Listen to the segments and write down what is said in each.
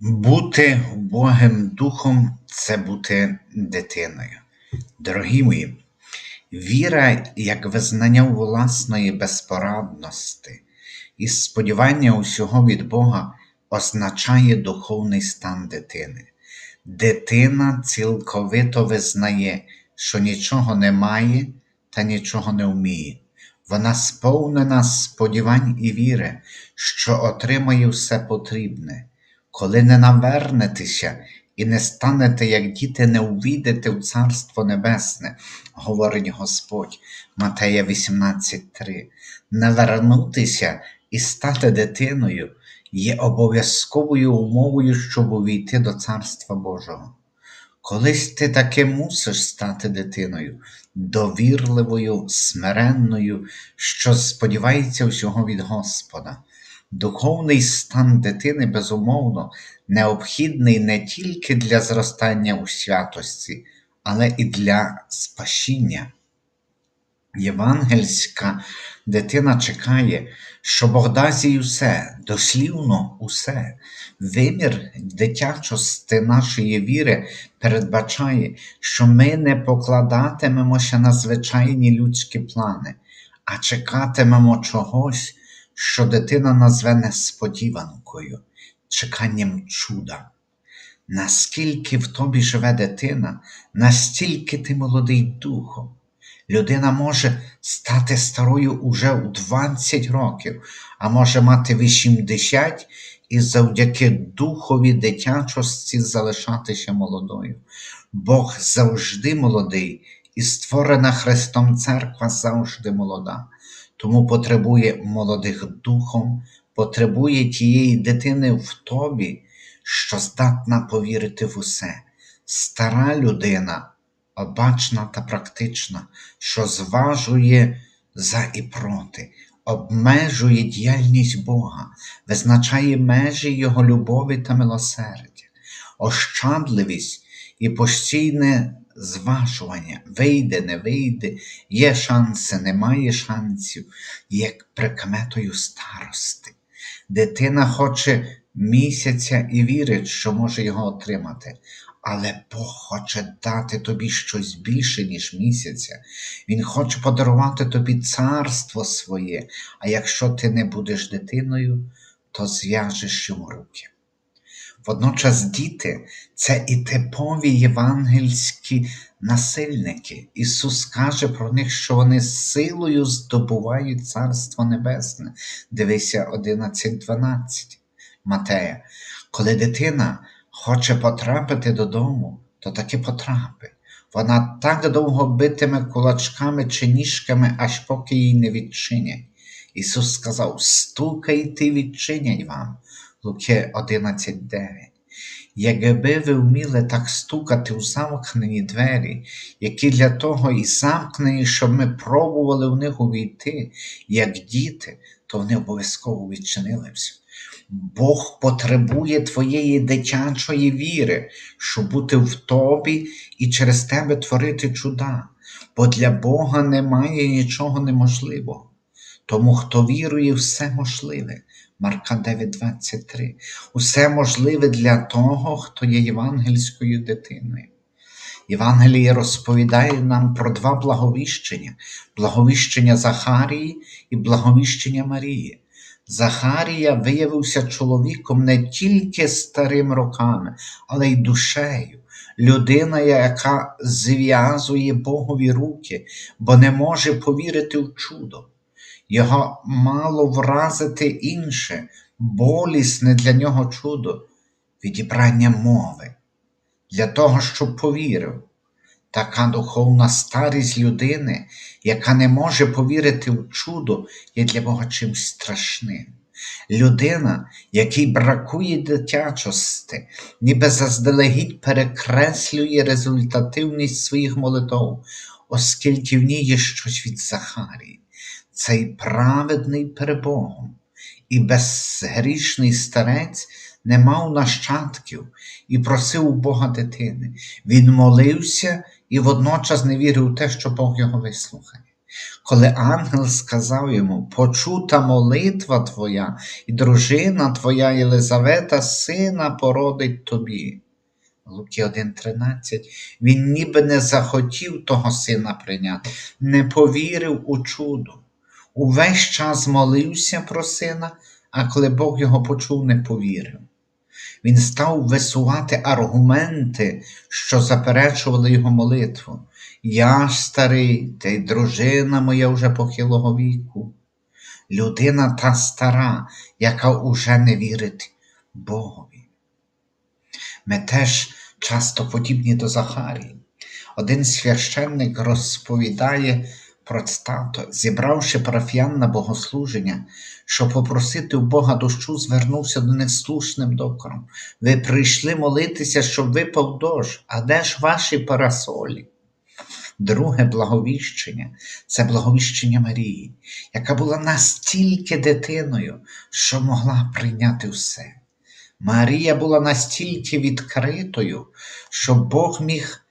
Бути Богим Духом це бути дитиною. Дорогі мої, віра як визнання власної безпорадності і сподівання усього від Бога означає духовний стан дитини. Дитина цілковито визнає, що нічого не має та нічого не вміє. Вона сповнена сподівань і віри, що отримає все потрібне. Коли не навернетеся і не станете, як діти, не увійдете в Царство Небесне, говорить Господь Матея 18.3. Не вернутися і стати дитиною є обов'язковою умовою, щоб увійти до Царства Божого. Колись ти таки мусиш стати дитиною, довірливою, смиренною, що сподівається всього від Господа. Духовний стан дитини, безумовно, необхідний не тільки для зростання у святості, але і для спасіння. Євангельська дитина чекає, що Бог дасть їй усе, дослівно усе. Вимір дитячості нашої віри передбачає, що ми не покладатимемося на звичайні людські плани, а чекатимемо чогось, що дитина назве несподіванкою, чеканням чуда. Наскільки в тобі живе дитина, настільки ти молодий духом. Людина може стати старою уже у 20 років, а може мати 80 і завдяки духові дитячості залишатися молодою. Бог завжди молодий, і створена Христом Церква завжди молода. Тому потребує молодих духом, потребує тієї дитини в тобі, що здатна повірити в усе. Стара людина обачна та практична, що зважує за і проти, обмежує діяльність Бога, визначає межі Його любові та милосердя, ощадливість і постійне зважування, вийде, не вийде, є шанси, немає шансів, як прикметою старости. Дитина хоче місяця і вірить, що може його отримати. Але Бог хоче дати тобі щось більше, ніж місяця. Він хоче подарувати тобі царство своє, а якщо ти не будеш дитиною, то зв'яжеш йому руки. Водночас діти це і типові євангельські насильники. Ісус каже про них, що вони силою здобувають Царство Небесне. Дивися 11.12 Матея. Коли дитина хоче потрапити додому, то таки потрапить. Вона так довго битиме кулачками чи ніжками, аж поки їй не відчинять. Ісус сказав: стукайте, відчинять вам. Луки 11.9. Якби ви вміли так стукати у замкнені двері, які для того і замкнені, щоб ми пробували в них увійти, як діти, то вони обов'язково відчинилися. Бог потребує твоєї дитячої віри, щоб бути в тобі і через тебе творити чуда, бо для Бога немає нічого неможливого. Тому, хто вірує, все можливе. Марка 9:23. Усе можливе для того, хто є євангельською дитиною. Євангеліє розповідає нам про два благовіщення: благовіщення Захарії і благовіщення Марії. Захарія виявився чоловіком не тільки старим роками, але й душею, людина, яка зв'язує Богові руки, бо не може повірити в чудо. Його мало вразити інше, болісне для нього чудо, відібрання мови, для того, щоб повірив. Така духовна старість людини, яка не може повірити в чудо, є для Бога чимось страшним. Людина, якій бракує дитячості, ніби заздалегідь перекреслює результативність своїх молитов, оскільки в ній є щось від Захарії. Цей праведний перебогом і безгрішний старець не мав нащадків і просив у Бога дитини. Він молився і водночас не вірив у те, що Бог його вислухає. Коли ангел сказав йому, почута молитва твоя, і дружина твоя Єлизавета сина породить тобі. Луки 1.13, він ніби не захотів того сина прийняти, не повірив у чудо. Увесь час молився про сина, а коли Бог його почув, не повірив. Він став висувати аргументи, що заперечували його молитву. Я старий, та й дружина моя вже похилого віку. Людина та стара, яка уже не вірить Богові. Ми теж часто подібні до Захарії. Один священник розповідає про тато, зібравши парафіян на богослуження, щоб попросити у Бога дощу, звернувся до них слушним докором. Ви прийшли молитися, щоб випав дощ, а де ж ваші парасолі? Друге благовіщення це благовіщення Марії, яка була настільки дитиною, що могла прийняти все. Марія була настільки відкритою, що Бог міг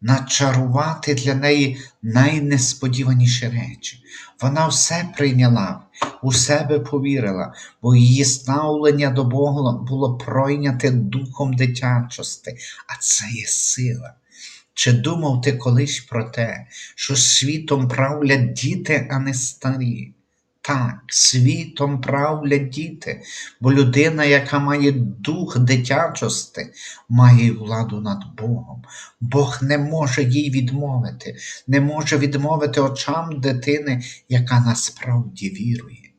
начарувати для неї найнесподіваніші речі. Вона все прийняла, у себе повірила, бо її ставлення до Бога було пройняте духом дитячости, а це є сила. Чи думав ти колись про те, що світом правлять діти, а не старі? Так, світом правлять діти, бо людина, яка має дух дитячости, має владу над Богом. Бог не може їй відмовити, не може відмовити очам дитини, яка насправді вірує.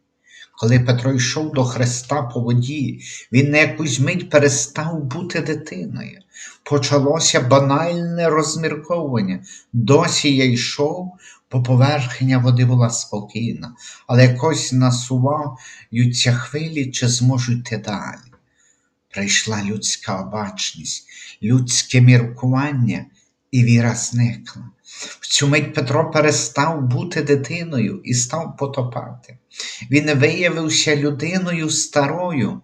Коли Петро йшов до Христа по воді, він на якусь мить перестав бути дитиною. Почалося банальне розмірковування. Досі я йшов, бо поверхня води була спокійна, але якось насуваються хвилі, чи зможу йти далі. Прийшла людська обачність, людське міркування, і віра зникла. В цю мить Петро перестав бути дитиною і став потопати. Він виявився людиною старою,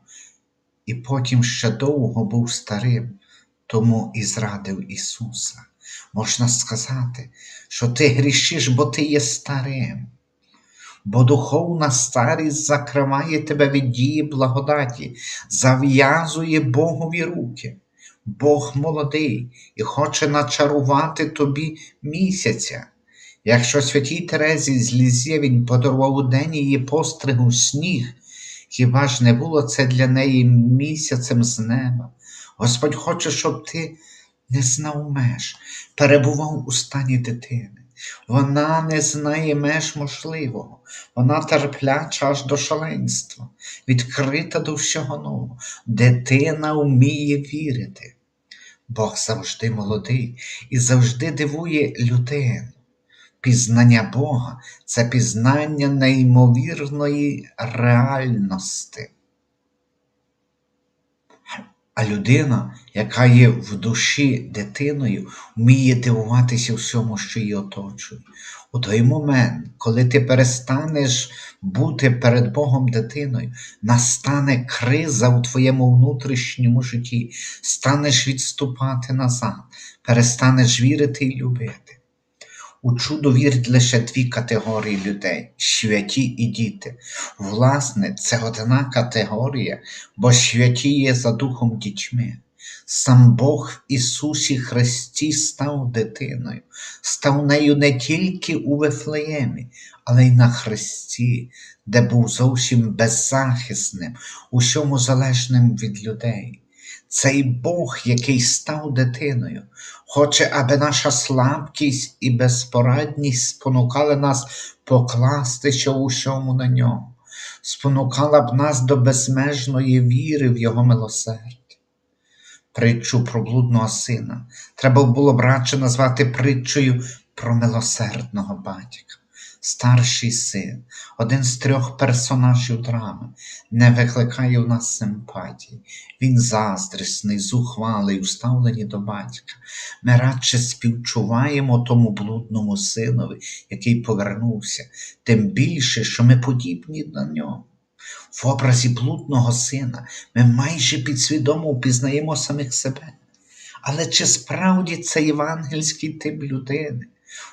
і потім ще довго був старим, тому і зрадив Ісуса. Можна сказати, що ти грішиш, бо ти є старим, бо духовна старість закриває тебе від дії благодаті, зав'язує Богові руки. Бог молодий і хоче начарувати тобі місяця. Якщо святій Терезі з Лізє він подарував у день її постригу сніг, хіба ж не було це для неї місяцем з неба? Господь хоче, щоб ти не знав меж, перебував у стані дитини. Вона не знає меж можливого, вона терпляча аж до шаленства, відкрита до всього нового. Дитина вміє вірити. Бог завжди молодий і завжди дивує людину. Пізнання Бога це пізнання неймовірної реальності. Людина, яка є в душі дитиною, вміє дивуватися всьому, що її оточує. У той момент, коли ти перестанеш бути перед Богом дитиною, настане криза у твоєму внутрішньому житті, станеш відступати назад, перестанеш вірити і любити. У чудо вірять лише дві категорії людей святі і діти. Власне, це одна категорія, бо святі є за духом дітьми. Сам Бог в Ісусі Христі став дитиною, став нею не тільки у Вифлеємі, але й на Христі, де був зовсім беззахисним, усьому залежним від людей. Цей Бог, який став дитиною, хоче, аби наша слабкість і безпорадність спонукали нас покласти у всьому на нього, спонукала б нас до безмежної віри в Його милосердя. Притчу про блудного сина треба було б радше назвати притчею про милосердного батька. Старший син, один з трьох персонажів драми, не викликає у нас симпатії. Він заздрісний, зухвалий, уставлені до батька. Ми радше співчуваємо тому блудному синові, який повернувся, тим більше, що ми подібні до нього. В образі блудного сина ми майже підсвідомо впізнаємо самих себе. Але чи справді це євангельський тип людини?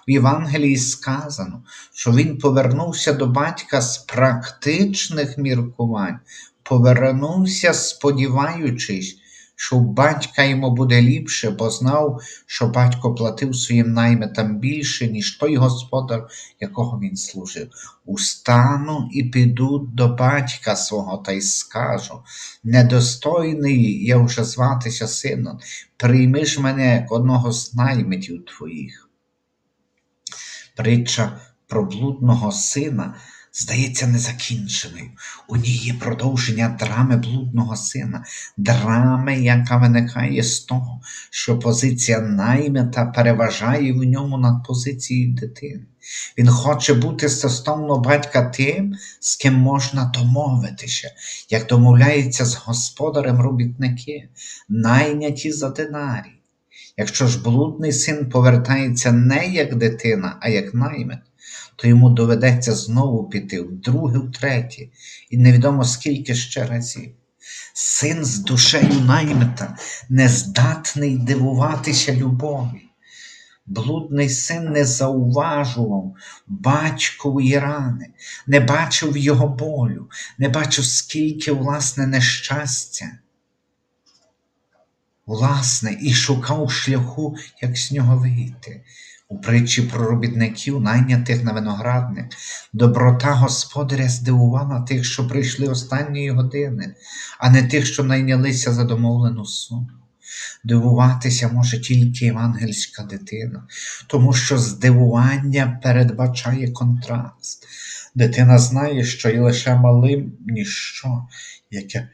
У Євангелії сказано, що він повернувся до батька з практичних міркувань, повернувся, сподіваючись, що у батька йому буде ліпше, бо знав, що батько платив своїм наймитам більше, ніж той господар, якого він служив. Устану і піду до батька свого та й скажу: недостойний я вже зватися сином, прийми ж мене як одного з наймитів твоїх. Притча про блудного сина здається незакінченою. У ній є продовження драми блудного сина, драми, яка виникає з того, що позиція наймита переважає в ньому над позицією дитини. Він хоче бути стосовно батька тим, з ким можна домовитися, як домовляються з господарем робітники, найняті за динарій. Якщо ж блудний син повертається не як дитина, а як наймит, то йому доведеться знову піти вдруге, втретє, і невідомо скільки ще разів. Син з душею наймита не здатний дивуватися любові. Блудний син не зауважував батькової рани, не бачив його болю, не бачив, скільки власне нещастя. Власне, і шукав шляху, як з нього вийти. У притчі про робітників, найнятих на виноградник, доброта господаря здивувала тих, що прийшли останньої години, а не тих, що найнялися за домовлену суму. Дивуватися може тільки євангельська дитина, тому що здивування передбачає контраст. Дитина знає, що є лише малим ніщо, яке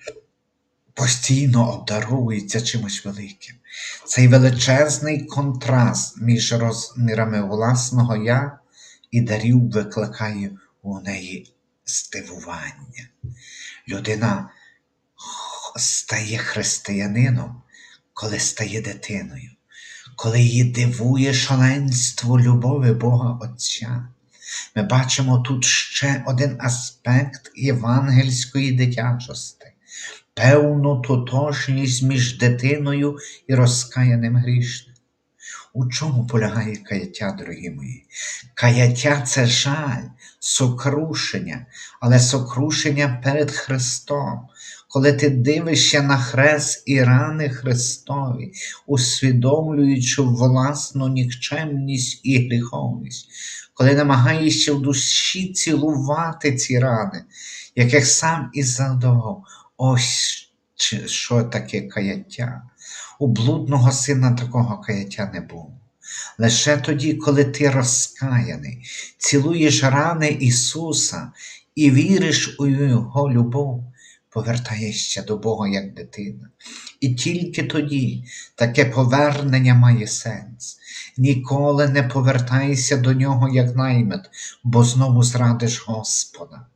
постійно обдаровується чимось великим. Цей величезний контраст між розмірами власного я і дарів викликає у неї здивування. Людина стає християнином, коли стає дитиною, коли її дивує шаленство любові Бога Отця. Ми бачимо тут ще один аспект євангельської дитячості певну тотожність між дитиною і розкаяним грішником. У чому полягає каяття, дорогі мої? Каяття це жаль, сокрушення, але сокрушення перед Христом. Коли ти дивишся на хрест і рани Христові, усвідомлюючи власну нікчемність і гріховність, коли намагаєшся в душі цілувати ці рани, яких сам і задавав, Ось що таке каяття. У блудного сина такого каяття не було. Лише тоді, коли ти розкаяний, цілуєш рани Ісуса і віриш у Його любов, повертаєшся до Бога як дитина. І тільки тоді таке повернення має сенс. Ніколи не повертайся до нього як наймит, бо знову зрадиш Господа.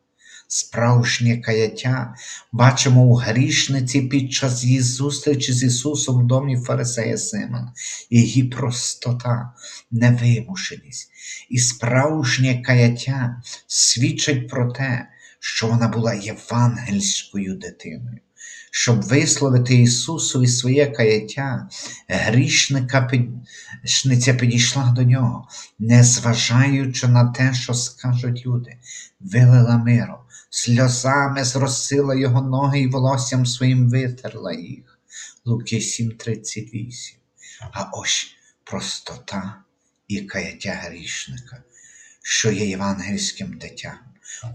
Справжнє каяття бачимо у грішниці під час її зустрічі з Ісусом в домі Фарисея Симона, її простота, невимушеність. І справжнє каяття свідчить про те, що вона була євангельською дитиною. Щоб висловити Ісусові своє каяття, грішника підшниця підійшла до нього, незважаючи на те, що скажуть люди, вилила миром сльозами зросила його ноги і волоссям своїм витерла їх. Луки 7:38. А ось простота і каяття грішника, що є євангельським дитям.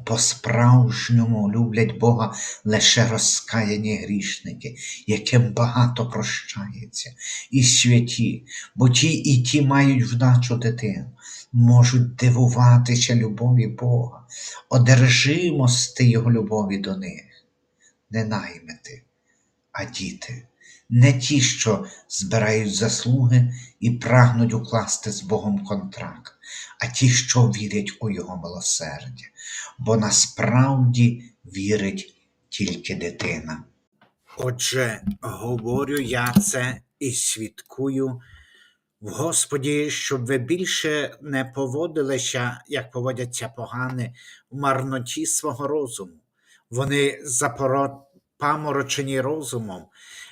По-справжньому люблять Бога лише розкаяні грішники, яким багато прощається, і святі, бо ті і ті мають вдачу дитину, можуть дивуватися любові Бога, одержимости Його любові до них, не наймити, а діти, не ті, що збирають заслуги і прагнуть укласти з Богом контракт, а ті, що вірять у Його милосердя, бо насправді вірить тільки дитина. Отже, говорю я це і свідкую в Господі, щоб ви більше не поводилися, як поводяться погани, в марноті свого розуму. Вони запаморочені розумом,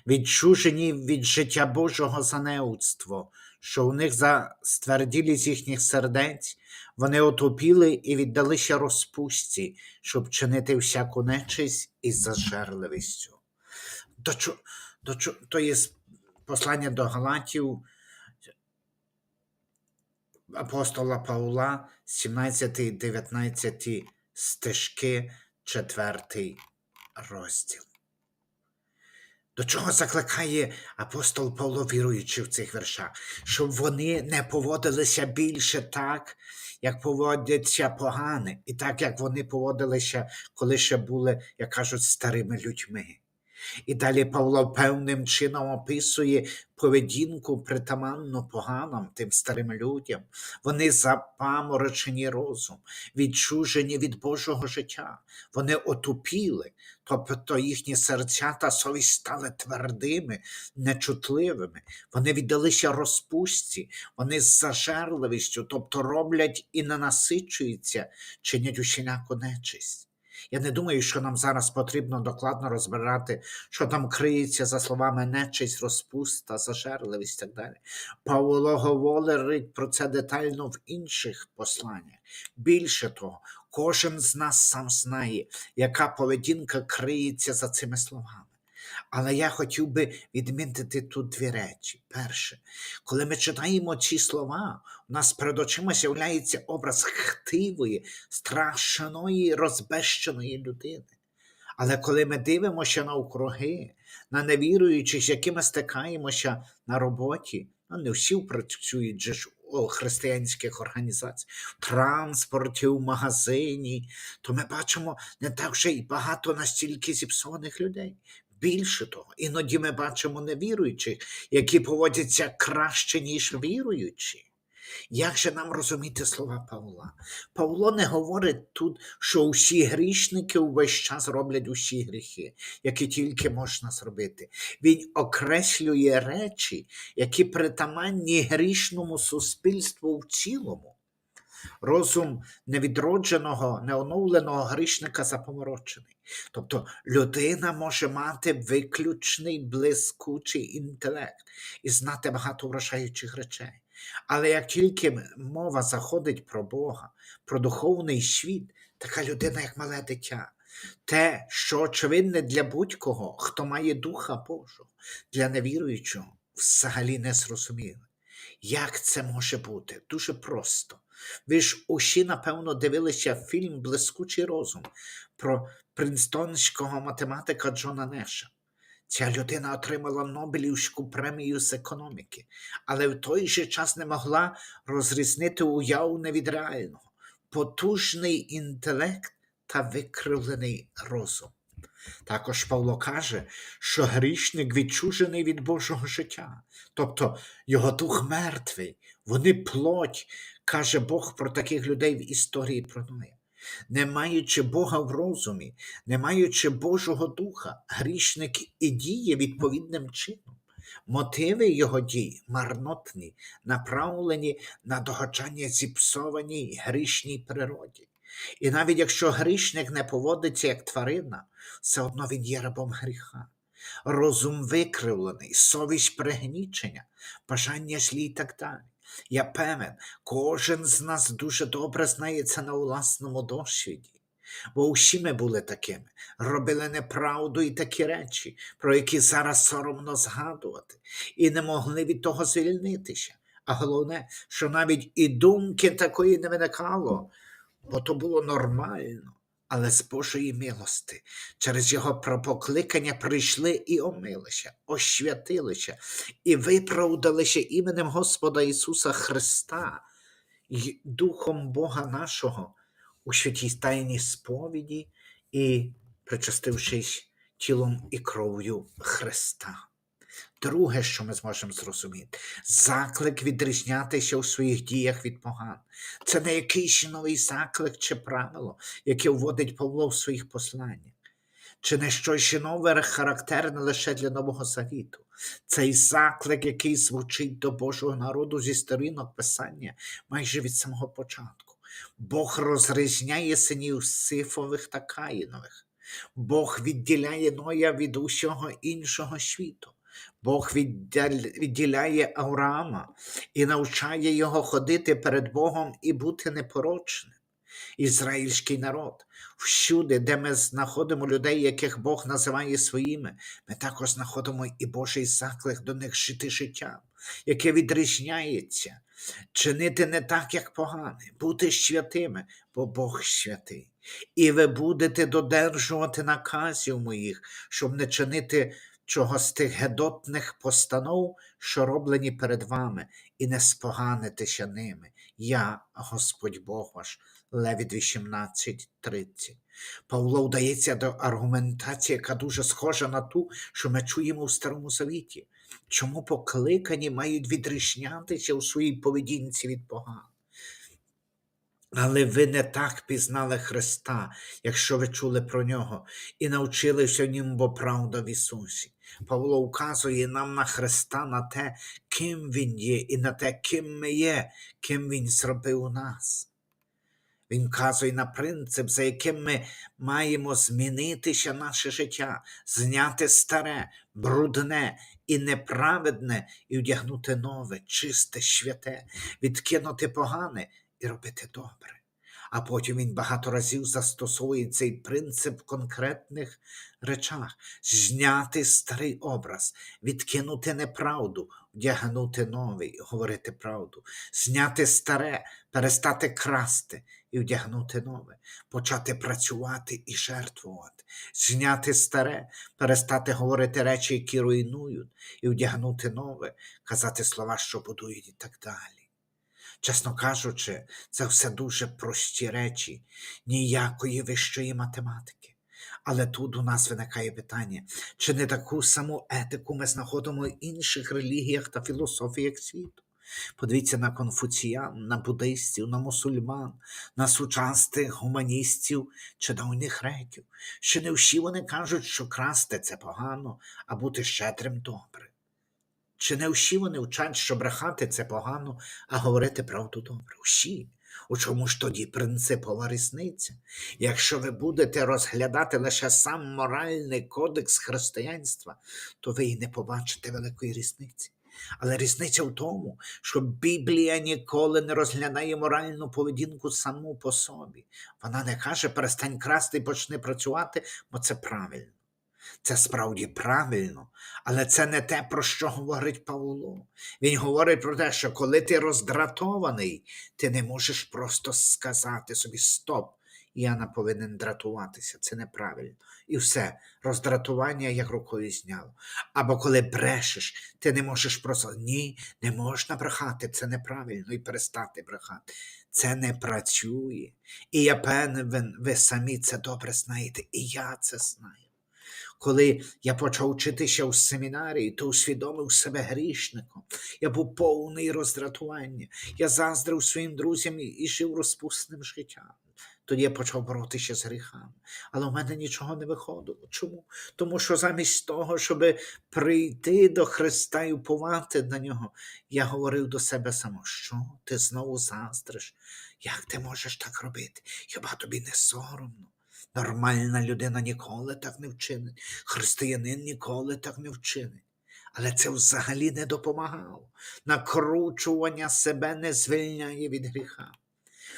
відчужені від життя Божого за неудство, що у них за стверділість їхніх сердець вони отупіли і віддалися розпустці, щоб чинити всяку нечисть із зажерливістю. До чо, до чо, то є послання до Галатів апостола Павла, 17-19 стежки, 4 розділ. До чого закликає апостол Павло, віруючи в цих вершах, щоб вони не поводилися більше так, як поводяться погане, і так, як вони поводилися, коли ще були, як кажуть, старими людьми. І далі Павло певним чином описує поведінку притаманну поганим тим старим людям. Вони запаморочені розум, відчужені від Божого життя. Вони отупіли, тобто їхні серця та совість стали твердими, нечутливими. Вони віддалися розпустці, вони з зажерливістю, тобто роблять і не насичуються, чинять усіляку нечисть. Я не думаю, що нам зараз потрібно докладно розбирати, що там криється за словами нечисть, розпуста, зажерливість і так далі. Павло говорить про це детально в інших посланнях. Більше того, кожен з нас сам знає, яка поведінка криється за цими словами. Але я хотів би відмітити тут дві речі. Перше, коли ми читаємо ці слова, у нас перед очима з'являється образ хтивої, страшної, розбещеної людини. Але коли ми дивимося навкруги, на невіруючих, з якими стикаємося на роботі, ну не всі працюють же ж у християнських організаціях, в транспорті, в магазині, то ми бачимо не так вже й багато настільки зіпсованих людей. Більше того, іноді ми бачимо невіруючих, які поводяться краще, ніж віруючі. Як же нам розуміти слова Павла? Павло не говорить тут, що усі грішники увесь час роблять усі гріхи, які тільки можна зробити. Він окреслює речі, які притаманні грішному суспільству в цілому. Розум невідродженого, неоновленого грішника запоморочений. Тобто людина може мати виключний блискучий інтелект і знати багато вражаючих речей. Але як тільки мова заходить про Бога, про духовний світ, така людина, як мале дитя, те, що очевидне для будь-кого, хто має Духа Божого, для невіруючого, взагалі не зрозуміло. Як це може бути? Дуже просто. Ви ж усі, напевно, дивилися фільм Блискучий розум про принстонського математика Джона Неша. Ця людина отримала Нобелівську премію з економіки, але в той же час не могла розрізнити уявне від реального, потужний інтелект та викривлений розум. Також Павло каже, що грішник відчужений від Божого життя, тобто його дух мертвий, вони плоть, каже Бог про таких людей в історії про Ноя. Не маючи Бога в розумі, не маючи Божого Духа, грішник і діє відповідним чином. Мотиви його дій марнотні, направлені на догоджання зіпсованій грішній природі. І навіть якщо грішник не поводиться як тварина, все одно він є рабом гріха. Розум викривлений, совість пригнічення, бажання злі і так далі. Я певен, кожен з нас дуже добре знає це на власному досвіді. Бо усі ми були такими, робили неправду і такі речі, про які зараз соромно згадувати, і не могли від того звільнитися. А головне, що навіть і думки такої не виникало, бо то було нормально. Але з Божої милости через його пропокликання прийшли і омилися, освятилися і виправдалися іменем Господа Ісуса Христа й Духом Бога нашого у святій тайній сповіді і причастившись тілом і кров'ю Христа. Друге, що ми зможемо зрозуміти, заклик відрізнятися у своїх діях від поган. Це не якийсь новий заклик чи правило, яке вводить Павло в своїх посланнях. Чи не щось нове характерне лише для Нового Завіту. Цей заклик, який звучить до Божого народу зі сторінок Писання майже від самого початку. Бог розрізняє синів Сифових та Каїнових. Бог відділяє Ноя від усього іншого світу. Бог відділяє Авраама і навчає його ходити перед Богом і бути непорочним. Ізраїльський народ. Всюди, де ми знаходимо людей, яких Бог називає своїми, ми також знаходимо і Божий заклик до них жити життям, яке відрізняється, чинити не так, як погане, бути святими, бо Бог святий. І ви будете додержувати наказів моїх, щоб не чинити чого з тих гедотних постанов, що роблені перед вами, і не споганитися ними. Я, Господь Бог ваш. Левід 18.30. Павло вдається до аргументації, яка дуже схожа на ту, що ми чуємо в Старому Завіті. Чому покликані мають відрізнятися у своїй поведінці від поган? Але ви не так пізнали Христа, якщо ви чули про нього, і навчилися ньому, бо правда в Ісусі. Павло вказує нам на Христа, на те, ким Він є, і на те, ким ми є, ким Він зробив у нас. Він вказує на принцип, за яким ми маємо змінитися наше життя, зняти старе, брудне і неправедне, і вдягнути нове, чисте, святе, відкинути погане і робити добре. А потім він багато разів застосовує цей принцип в конкретних речах: зняти старий образ, відкинути неправду, вдягнути новий, говорити правду, зняти старе, перестати красти і вдягнути нове, почати працювати і жертвувати, зняти старе, перестати говорити речі, які руйнують, і вдягнути нове, казати слова, що будують і так далі. Чесно кажучи, це все дуже прості речі, ніякої вищої математики. Але тут у нас виникає питання, чи не таку саму етику ми знаходимо в інших релігіях та філософіях світу? Подивіться на конфуціян, на буддистів, на мусульман, на сучасних гуманістів чи давніх греків, що не всі вони кажуть, що красти це погано, а бути щедрим добре. Чи не всі вони вчать, що брехати це погано, а говорити правду добре? Всі. У чому ж тоді принципова різниця? Якщо ви будете розглядати лише сам моральний кодекс християнства, то ви і не побачите великої різниці. Але різниця в тому, що Біблія ніколи не розглядає моральну поведінку саму по собі. Вона не каже перестань красти і почни працювати, бо це правильно. Це справді правильно, але це не те, про що говорить Павло. Він говорить про те, що коли ти роздратований, ти не можеш просто сказати собі Стоп, я не повинен дратуватися, це неправильно. І все, роздратування як рукою зняло. Або коли брешеш, ти не можеш просто ні, не можна брехати, це неправильно і перестати брехати. Це не працює. І я певен, ви самі це добре знаєте, і я це знаю. Коли я почав вчитися в семінарії, то усвідомив себе грішником. Я був повний роздратування. Я заздрив своїм друзям і жив розпусним життям. Тоді я почав боротися з гріхами. Але в мене нічого не виходило. Чому? Тому що замість того, щоб прийти до Христа і уповати на нього, я говорив до себе само, що ти знову заздриш? Як ти можеш так робити? Хіба тобі не соромно? Нормальна людина ніколи так не вчинить, християнин ніколи так не вчинить. Але це взагалі не допомагало. Накручування себе не звільняє від гріха.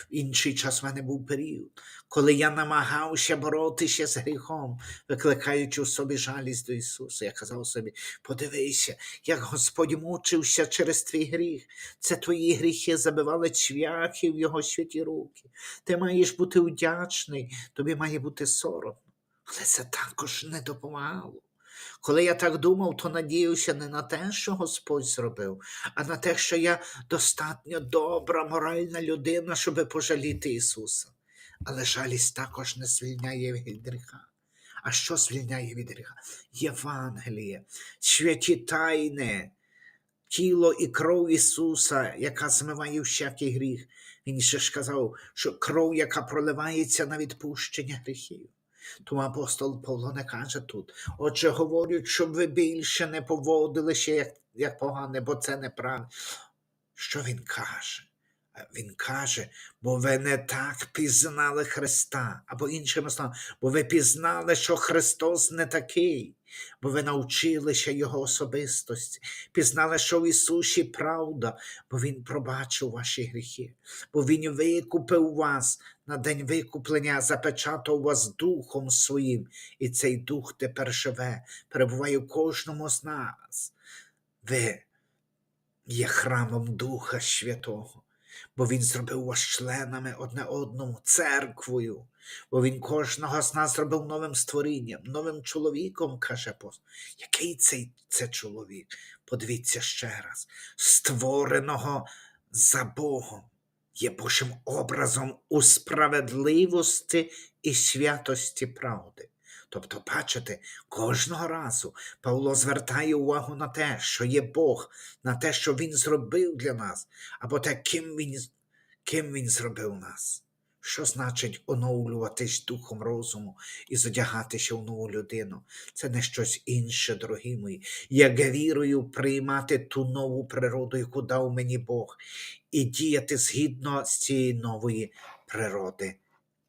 Інший час в мене був період, коли я намагався боротися з гріхом, викликаючи у собі жалість до Ісуса. Я казав собі: подивися, як Господь мучився через твій гріх. Це твої гріхи забивали цвяхи в Його святі руки. Ти маєш бути вдячний, тобі має бути соромно. Але це також не допомагало. Коли я так думав, то надіявся не на те, що Господь зробив, а на те, що я достатньо добра, моральна людина, щоби пожаліти Ісуса. Але жалість також не звільняє від гріха. А що звільняє від гріха? Євангеліє, святі тайни, тіло і кров Ісуса, яка змиває всякий гріх. Він ще ж казав, що кров, яка проливається на відпущення гріхів. Тому апостол Павло не каже тут. Отже, говорять, щоб ви більше не поводилися як, як погане, бо це неправильно. Що він каже? Він каже, бо ви не так пізнали Христа, або іншими словами, бо ви пізнали, що Христос не такий, бо ви навчилися Його особистості, пізнали, що в Ісусі правда, бо Він пробачив ваші гріхи, бо Він викупив вас на день викуплення, запечатав вас Духом Своїм, і цей Дух тепер живе, перебуває в кожному з нас. Ви є храмом Духа Святого, бо Він зробив вас членами одне одному, церквою, бо Він кожного з нас зробив новим створінням, новим чоловіком, каже апостол. Який цей це чоловік? Подивіться ще раз, створеного за Богом, є Божим образом у справедливості і святості правди. Тобто, бачите, кожного разу Павло звертає увагу на те, що є Бог, на те, що Він зробив для нас, або те, ким Він, ким він зробив нас. Що значить оновлюватись духом розуму і зодягатися в нову людину? Це не щось інше, дорогі мої, як вірою приймати ту нову природу, яку дав мені Бог, і діяти згідно з цієї нової природи.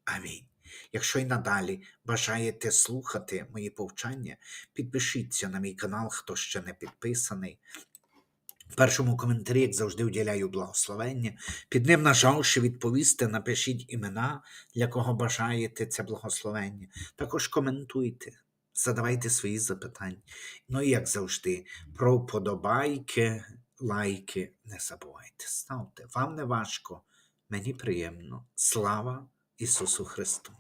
Амінь. Якщо й надалі бажаєте слухати мої повчання, підпишіться на мій канал, хто ще не підписаний. В першому коментарі, як завжди, уділяю благословення. Під ним, нажавши відповісти, напишіть імена, для кого бажаєте це благословення. Також коментуйте, задавайте свої запитання. Ну і як завжди, про вподобайки, лайки не забувайте. Ставте. Вам не важко, мені приємно. Слава Ісусу Христу!